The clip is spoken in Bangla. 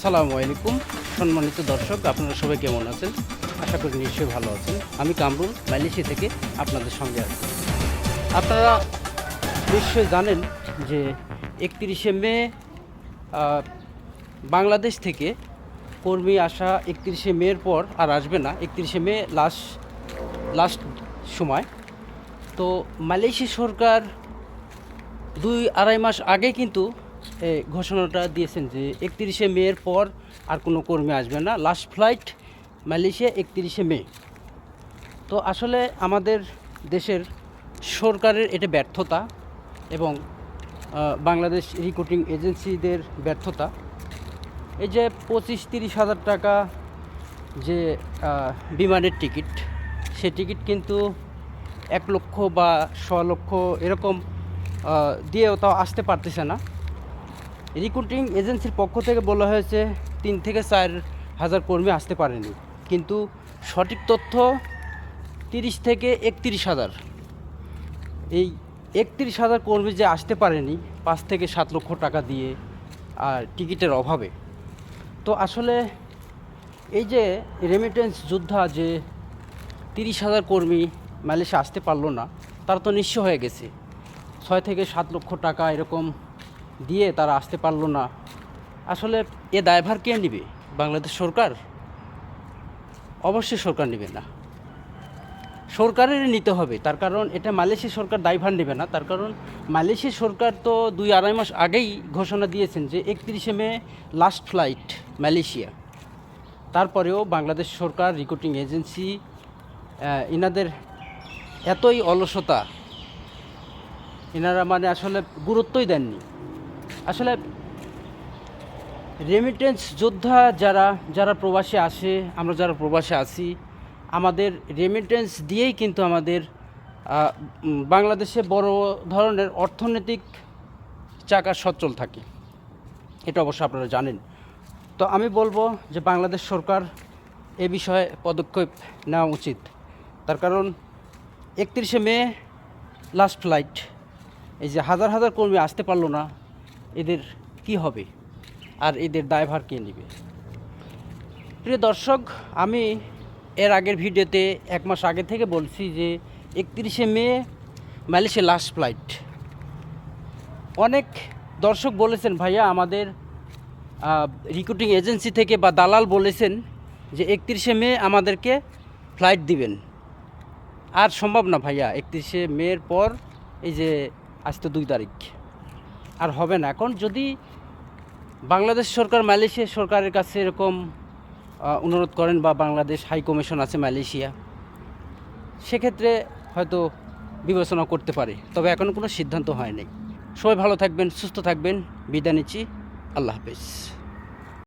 আসসালামু আলাইকুম, সম্মানিত দর্শক, আপনারা সবাই কেমন আছেন? আশা করি নিশ্চয়ই ভালো আছেন। আমি কামরুল, মালয়েশিয়া থেকে আপনাদের সঙ্গে আছি। আপনারা নিশ্চয়ই জানেন যে একত্রিশে মে বাংলাদেশ থেকে কর্মী আসা একত্রিশে মের পর আর আসবে না। একত্রিশে মে লাস্ট লাস্ট সময়। তো মালয়েশিয়া সরকার দুই আড়াই মাস আগে কিন্তু ঘোষণাটা দিয়েছেন যে একত্রিশে মেয়ের পর আর কোনো কর্মী আসবে না। লাস্ট ফ্লাইট মালয়েশিয়া, একত্রিশে মে। তো আসলে আমাদের দেশের সরকারের এটা ব্যর্থতা এবং বাংলাদেশ রিক্রুটিং এজেন্সিদের ব্যর্থতা। এই যে পঁচিশ তিরিশ হাজার টাকা যে বিমানের টিকিট, সে টিকিট কিন্তু এক লক্ষ বা ছ লক্ষ এরকম দিয়েও তাও আসতে পারতেছে না। রিক্রুটিং এজেন্সির পক্ষ থেকে বলা হয়েছে, তিন থেকে চার হাজার কর্মী আসতে পারেনি। কিন্তু সঠিক তথ্য তিরিশ থেকে একত্রিশ হাজার। এই একত্রিশ হাজার কর্মী যে আসতে পারেনি, পাঁচ থেকে সাত লক্ষ টাকা দিয়ে, আর টিকিটের অভাবে। তো আসলে এই যে রেমিটেন্স যোদ্ধা যে তিরিশ হাজার কর্মী মালয়েশিয়া আসতে পারল না, তারা তো নিঃস্ব হয়ে গেছে। ছয় থেকে সাত লক্ষ টাকা এরকম দিয়ে তারা আসতে পারল না। আসলে এ দায়ভার কে নেবে? বাংলাদেশ সরকার? অবশ্যই সরকার নেবে না। সরকারের নিতে হবে তার কারণ এটা মালয়েশিয়া সরকার দায়ভার নেবে না। তার কারণ মালয়েশিয়া সরকার তো দুই আড়াই মাস আগেই ঘোষণা দিয়েছেন যে একত্রিশে মে লাস্ট ফ্লাইট মালয়েশিয়া। তারপরেও বাংলাদেশ সরকার রিক্রুটিং এজেন্সি আহ, ইনাদের এতই অলসতা এনারা মানে আসলে গুরুত্বই দেননি। আসলে রেমিটেন্স যোদ্ধা যারা যারা প্রবাসে আসে, আমরা যারা প্রবাসে আছি, আমাদের রেমিটেন্স দিয়েই কিন্তু আমাদের বাংলাদেশে বড় ধরনের অর্থনৈতিক চাকা সচল থাকে। এটা অবশ্য আপনারা জানেন। তো আমি বলব যে বাংলাদেশ সরকার এ বিষয়ে পদক্ষেপ নেওয়া উচিত। তার কারণ একত্রিশে মে লাস্ট ফ্লাইট এই যে হাজার হাজার কর্মী আসতে পারল না এদের কি হবে? আর এদের দায়ভার কে নেবে? প্রিয় দর্শক, আমি এর আগের ভিডিওতে এক মাস আগে থেকে বলছি যে একত্রিশে মে মালয়েশিয়া লাস্ট ফ্লাইট অনেক দর্শক বলেছেন, ভাইয়া, আমাদের রিক্রুটিং এজেন্সি থেকে বা দালাল বলেছেন যে একত্রিশে মে আমাদেরকে ফ্লাইট দিবেন। আর সম্ভব না ভাইয়া, একত্রিশে মের পর এই যে আজ তো দুই তারিখ। আর হবে না। এখন যদি বাংলাদেশ সরকার মালয়েশিয়া সরকারের কাছে এরকম অনুরোধ করেন বা বাংলাদেশ হাই কমিশন আছে মালয়েশিয়া, সেক্ষেত্রে হয়তো বিবেচনা করতে পারে। তবে এখনও কোনো সিদ্ধান্ত হয়নি সবাই ভালো থাকবেন, সুস্থ থাকবেন। বিদায় নিচ্ছি। আল্লাহ হাফেজ।